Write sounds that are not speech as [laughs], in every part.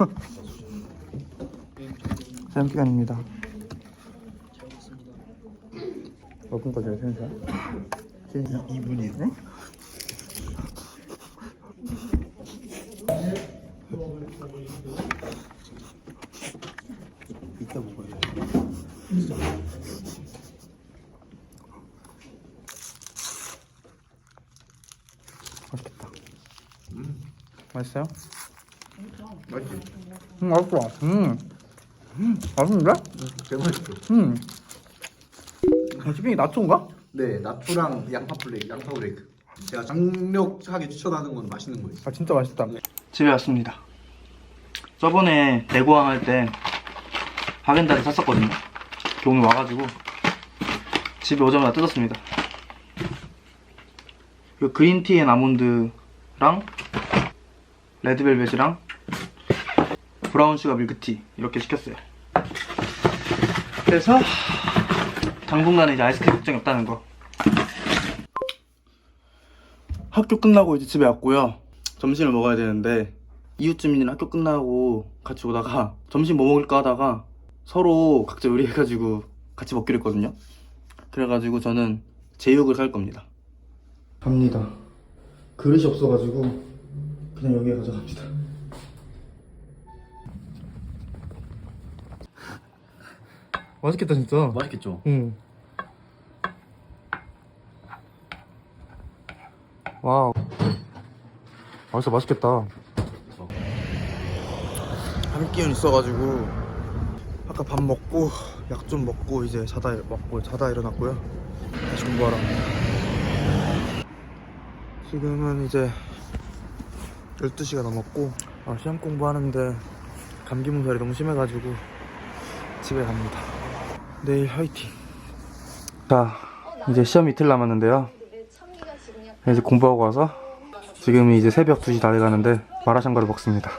[laughs] 시험 기간입니다. 몇 분까지 해요, 시험 2분이요? 네? 이따 먹어야 돼. 맛있겠다. 맛있어요? 맛있지? 음, 맛있어. 음. 음, 맛있는데? 제일 맛있죠. 음. 아, 치킨이 나초인가? 네, 나초랑 양파 플레이, 양파 브레이크. 제가 강력하게 추천하는 건 맛있는 거예요. 아, 진짜 맛있다. 집에 왔습니다. 저번에 내고항 할 때 하겐다즈 샀었거든요. 오늘 와가지고 집에 오자마자 뜯었습니다. 그 그린티 앤 아몬드랑 레드벨벳이랑 브라운 슈가 밀크티 이렇게 시켰어요. 그래서 당분간은 이제 아이스크림 걱정이 없다는 거. 학교 끝나고 이제 집에 왔고요. 점심을 먹어야 되는데 이웃집이랑 학교 끝나고 같이 오다가 점심 뭐 먹을까 하다가 서로 각자 요리해가지고 같이 먹기로 했거든요. 그래가지고 저는 제육을 살 겁니다. 갑니다. 그릇이 없어가지고 그냥 여기에 가져갑니다. 맛있겠다 진짜. 맛있겠죠? 응. 와우. 맛있어, 맛있겠다. 한 끼는 있어가지고 아까 밥 먹고 약 좀 먹고 이제 자다 일- 먹고 자다 일어났고요. 다시 공부하러. 지금은 이제 12시가 넘었고 아, 시험 공부하는데 감기 몸살이 너무 심해가지고 집에 갑니다. 내일 화이팅. 자, 이제 시험 이틀 남았는데요. 이제 공부하고 와서 지금이 이제 새벽 2시 다 돼가는데 마라샹궈를 먹습니다.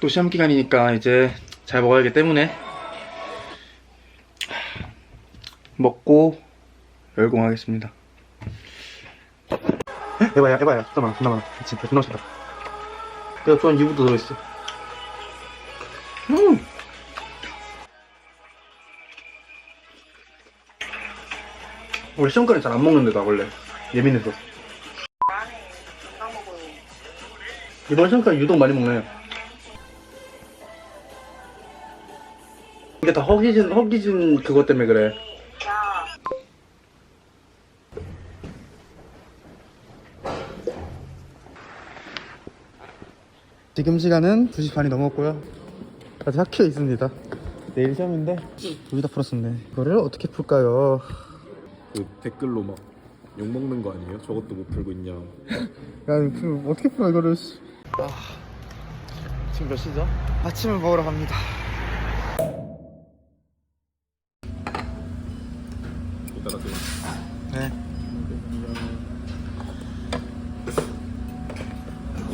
또 시험 기간이니까 이제 잘 먹어야 하기 때문에 먹고 열공하겠습니다. 에바야, 에바야, 존나 많아, 존나 많아. 진짜 존나 맛있다. 내가 좋아하는 이유도 들어있어. 원래 시험까지 잘안 먹는데 나 원래. 예민해서. 이번 시험까지 유독 많이 먹네. 이게 다 허기진 허기진 그것 때문에 그래. 지금 시간은 2시 반이 넘었고요. 아직 학교에 있습니다. 내일 시험인데 여기다 풀었었네. 이거를 어떻게 풀까요? 그 댓글로 막 욕먹는 거 아니에요? 저것도 못 풀고 있냐. [laughs] 야, 그 어떻게 풀어 이거를? 씨. 아, 지금 몇 시죠? 아침을 먹으러 갑니다. 이따가 또 네.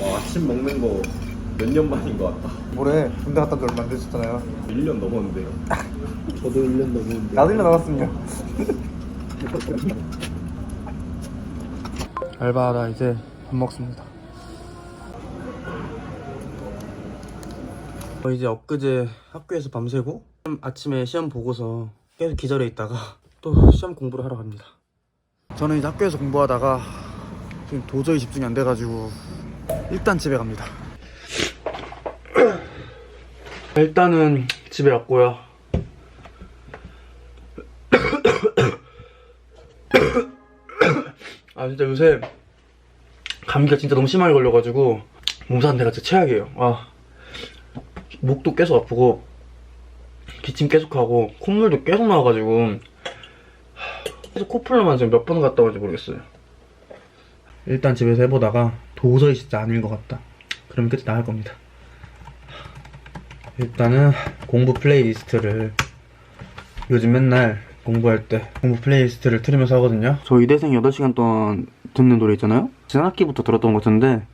와, 아침 먹는 거 몇 년 만인 것 같다. 모레 군대 갔다 온지 얼마 안 되셨잖아요. 1년 넘었는데요. [laughs] 저도 1년 넘었는데. 나도 1년 남았습니다. [laughs] 알바하다 이제 밥 먹습니다. 어, 이제 엊그제 학교에서 밤새고 아침에 시험 보고서 계속 기절해 있다가 또 시험 공부를 하러 갑니다. 저는 이제 학교에서 공부하다가 지금 도저히 집중이 안 돼가지고 일단 집에 갑니다. 일단은 집에 왔고요. 아 진짜 요새 감기가 진짜 너무 심하게 걸려가지고 몸 상태가 진짜 최악이에요. 아 목도 계속 아프고 기침 계속하고 콧물도 계속 나와가지고 계속 코플러만 지금 몇 번 갔다 온지 모르겠어요. 일단 집에서 해보다가 도저히 진짜 아닌 것 같다. 그러면 끝이 나을 겁니다. 일단은 공부 플레이리스트를 요즘 맨날 공부할 때 공부 플레이리스트를 틀으면서 하거든요. 저 이대생 8시간 동안 듣는 노래 있잖아요. 지난 학기부터 들었던 것 같은데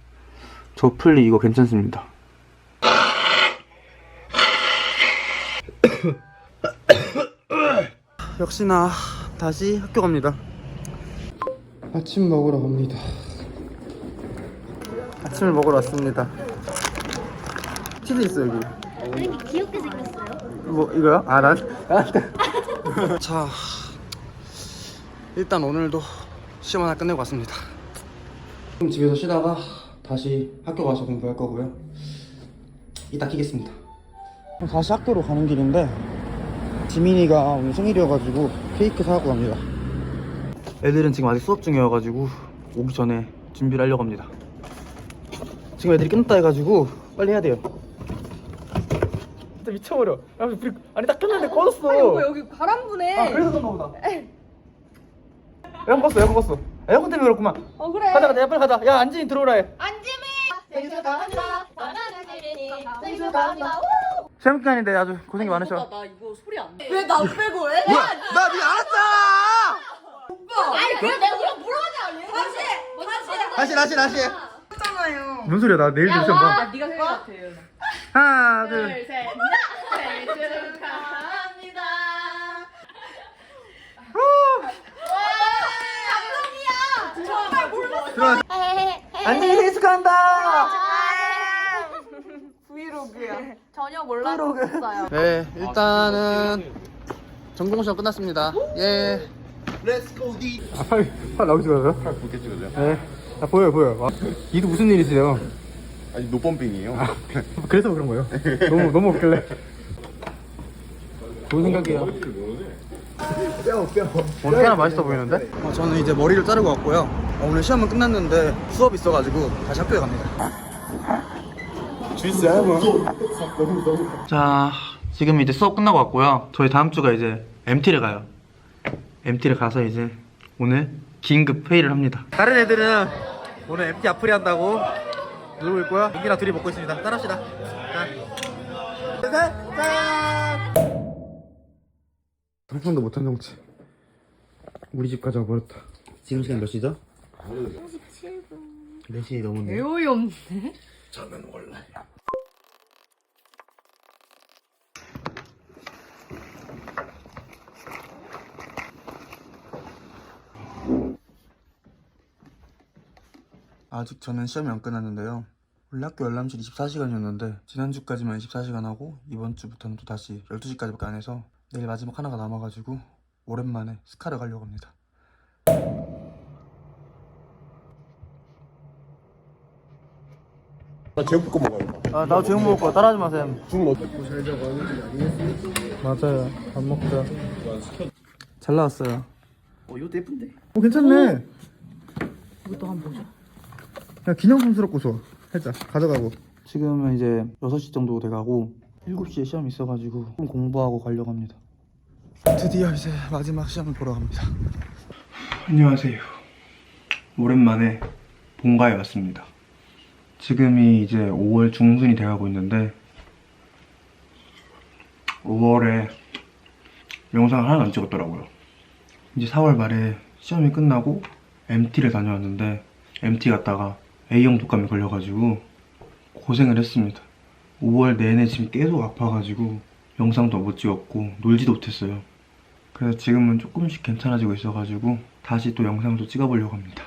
저 플리 이거 괜찮습니다. [coughs] 역시나 다시 학교 갑니다. 아침 먹으러 갑니다. 아침을 먹으러 왔습니다. 치즈 있어 여기. 왜 이렇게 귀엽게 생겼어요? 뭐 이거요? 아 난. [laughs] 자 일단 오늘도 시험 하나 끝내고 왔습니다. 좀 집에서 쉬다가 다시 학교 가서 공부할 거고요. 이따 키겠습니다. 다시 학교로 가는 길인데 지민이가 오늘 생일이어가지고 케이크 사갖고 갑니다. 애들은 지금 아직 수업 중이어가지고 오기 전에 준비를 하려고 합니다. 지금 애들이 끝났다 해가지고 빨리 해야 돼요. 진짜 미쳐버려. 야, 불이, 아니 딱 켰는데 꺼졌어. 아니 뭐 여기 바람 부네. 아 그래서 그런가 보다. 에어컨 껐어, 에어컨 껐어. 에어컨 때문에 그렇구만. 어 그래. 가자, 가자, 야, 빨리 가자. 야, 안진이 들어오라 해. 생일 축하합니다 사랑하는 지민이 생일 축하합니다 시험 기간인데 아주 고생이 많으셔. 나 이거 소리 안 내. 왜나 빼고 해? 뭐야? 나 니가 알았잖아. 아니 그래 내가 그냥 물어보자 다시 다시, 다시, 다시. 했잖아요. 무슨 소리야? 나 내일 시험 봐. 아 네가 생일 같아. 예은아. 하나, 둘. 둘셋 생일 축하합니다 감동이야 정말 몰랐어 들어와. 안진이 생일 축하한다. 브이로그야. 전혀 몰랐어요. 네, 일단은 전공 시험 끝났습니다. 예. Let's go D 아, 팔, 팔 나오지 마세요. 팔 붉게 찍으세요? 네. 아, 보여요, 보여요. 아, 이도 무슨 일이세요? 아니 노펌핑이에요. 그래서 그런 거예요. 너무, 너무 웃길래. 좋은 생각이에요. 뼈 뼈. 오늘 꽤나 맛있어 보이는데? 어, 저는 이제 머리를 자르고 왔고요. 어, 오늘 시험은 끝났는데 수업 있어가지고 다시 학교에 갑니다. 주있어요 뭐. 자, 지금 이제 수업 끝나고 왔고요. 저희 다음 주가 이제 MT를 가요. MT를 가서 이제 오늘 긴급 회의를 합니다. 다른 애들은 오늘 MT 앞풀이 한다고 놀고 있고요. 여기랑 둘이 먹고 있습니다. 따라합시다. 자. 셋, 짠! 상상도 못한 정치. 우리 집 가져와 버렸다. 지금 시간 몇 시죠? 37분. 4시 넘었네요. 배우이 없네. 저는 원래. 아직 저는 시험이 안 끝났는데요. 원래 학교 열람실 24시간이었는데 지난주까지만 24시간 하고 이번 주부터는 또 다시 12시까지밖에 안 해서 내일 마지막 하나가 남아가지고 오랜만에 스카를 가려고 합니다. 나 제육볶음 먹어요. 아, 나도 조용 먹을 거야. 따라하지 마세요. 죽은 어떻게 잘 자고 하는지 아니겠습니까? 맞아요. 밥 먹자. 잘 나왔어요. 어 이것도 예쁜데. 어, 괜찮네. 이것도 한번 보자. 야, 기념품스럽고 좋아. 살짝 가져가고. 지금은 이제 6시 정도 돼가고 7시에 시험이 있어가지고 좀 공부하고 가려고 합니다. 드디어 이제 마지막 시험을 보러 갑니다. 안녕하세요. 오랜만에 본가에 왔습니다. 지금이 이제 5월 중순이 돼가고 있는데 5월에 영상을 하나도 안 찍었더라고요. 이제 4월 말에 시험이 끝나고 MT를 다녀왔는데 MT 갔다가 A형 독감에 걸려가지고 고생을 했습니다. 5월 내내 지금 계속 아파가지고 영상도 못 찍었고 놀지도 못했어요. 그래서 지금은 조금씩 괜찮아지고 있어가지고 다시 또 영상도 찍어보려고 합니다.